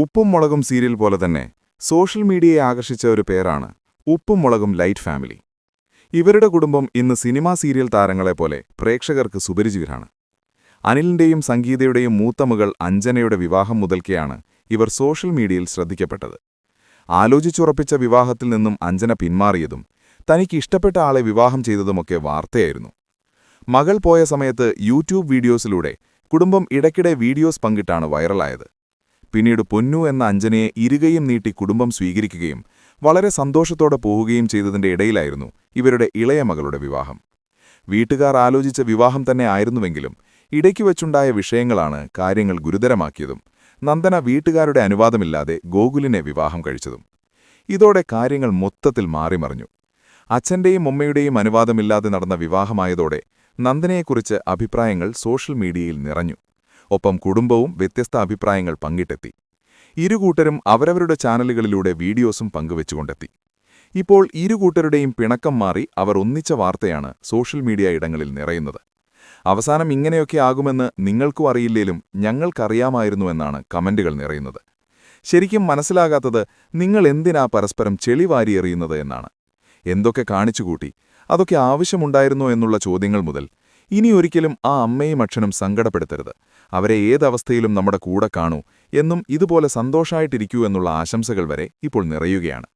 ഉപ്പും മുളകും സീരിയൽ പോലെ തന്നെ സോഷ്യൽ മീഡിയയെ ആകർഷിച്ച ഒരു പേരാണ് ഉപ്പും മുളകും ലൈറ്റ് ഫാമിലി. ഇവരുടെ കുടുംബം ഇന്ന് സിനിമാ സീരിയൽ താരങ്ങളെപ്പോലെ പ്രേക്ഷകർക്ക് സുപരിചിതരാണ്. അനിലിന്റെയും സംഗീതയുടെയും മൂത്തമകൾ അഞ്ജനയുടെ വിവാഹം മുതൽക്കെയാണ് ഇവർ സോഷ്യൽ മീഡിയയിൽ ശ്രദ്ധിക്കപ്പെട്ടത്. ആലോചിച്ചുറപ്പിച്ച വിവാഹത്തിൽ നിന്നും അഞ്ജന പിന്മാറിയതും തനിക്ക് ഇഷ്ടപ്പെട്ട ആളെ വിവാഹം ചെയ്തതുമൊക്കെ വാർത്തയായിരുന്നു. മകൾ പോയ സമയത്ത് യൂട്യൂബ് വീഡിയോസിലൂടെ കുടുംബം ഇടയ്ക്കിടെ വീഡിയോസ് പങ്കിട്ടാണ് വൈറലായത്. പിന്നീട് പൊന്നു എന്ന അഞ്ജനയെ ഇരുകയും നീട്ടി കുടുംബം സ്വീകരിക്കുകയും വളരെ സന്തോഷത്തോടെ പോവുകയും ചെയ്തതിന്റെ ഇടയിലായിരുന്നു ഇവരുടെ ഇളയ മകളുടെ വിവാഹം. വീട്ടുകാർ ആലോചിച്ച വിവാഹം തന്നെ ആയിരുന്നുവെങ്കിലും ഇടയ്ക്ക് വച്ചുണ്ടായ വിഷയങ്ങളാണ് കാര്യങ്ങൾ ഗുരുതരമാക്കിയതും നന്ദന വീട്ടുകാരുടെ അനുവാദമില്ലാതെ ഗോകുലിനെ വിവാഹം കഴിച്ചതും. ഇതോടെ കാര്യങ്ങൾ മൊത്തത്തിൽ മാറിമറിഞ്ഞു. അച്ഛന്റെയും ഉമ്മയുടെയും അനുവാദമില്ലാതെ നടന്ന വിവാഹമായതോടെ നന്ദനയെക്കുറിച്ച് അഭിപ്രായങ്ങൾ സോഷ്യൽ മീഡിയയിൽ നിറഞ്ഞു. ഒപ്പം കുടുംബവും വ്യത്യസ്ത അഭിപ്രായങ്ങൾ പങ്കിട്ടെത്തി. ഇരുകൂട്ടരും അവരവരുടെ ചാനലുകളിലൂടെ വീഡിയോസും പങ്കുവച്ചുകൊണ്ടെത്തി. ഇപ്പോൾ ഇരുകൂട്ടരുടെയും പിണക്കം മാറി അവർ ഒന്നിച്ച വാർത്തയാണ് സോഷ്യൽ മീഡിയ ഇടങ്ങളിൽ നിറയുന്നത്. അവസാനം ഇങ്ങനെയൊക്കെ ആകുമെന്ന് നിങ്ങൾക്കും അറിയില്ലേലും ഞങ്ങൾക്കറിയാമായിരുന്നുവെന്നാണ് കമന്റുകൾ നിറയുന്നത്. ശരിക്കും മനസ്സിലാകാത്തത് നിങ്ങൾ എന്തിനാ പരസ്പരം ചെളി വാരിയെറിയുന്നത് എന്നാണ്. എന്തൊക്കെ കാണിച്ചുകൂട്ടി? അതൊക്കെ ആവശ്യമുണ്ടായിരുന്നോ എന്നുള്ള ചോദ്യങ്ങൾ മുതൽ ഇനി ഒരിക്കലും ആ അമ്മയും അച്ഛനും സങ്കടപ്പെടുത്തരുത്. അവരെ ഏതവസ്ഥയിലും നമ്മുടെ കൂടെ കാണൂ എന്നും ഇതുപോലെ സന്തോഷായിട്ടിരിക്കൂ എന്നുള്ള ആശംസകൾ വരെ ഇപ്പോൾ നിറയുകയാണ്.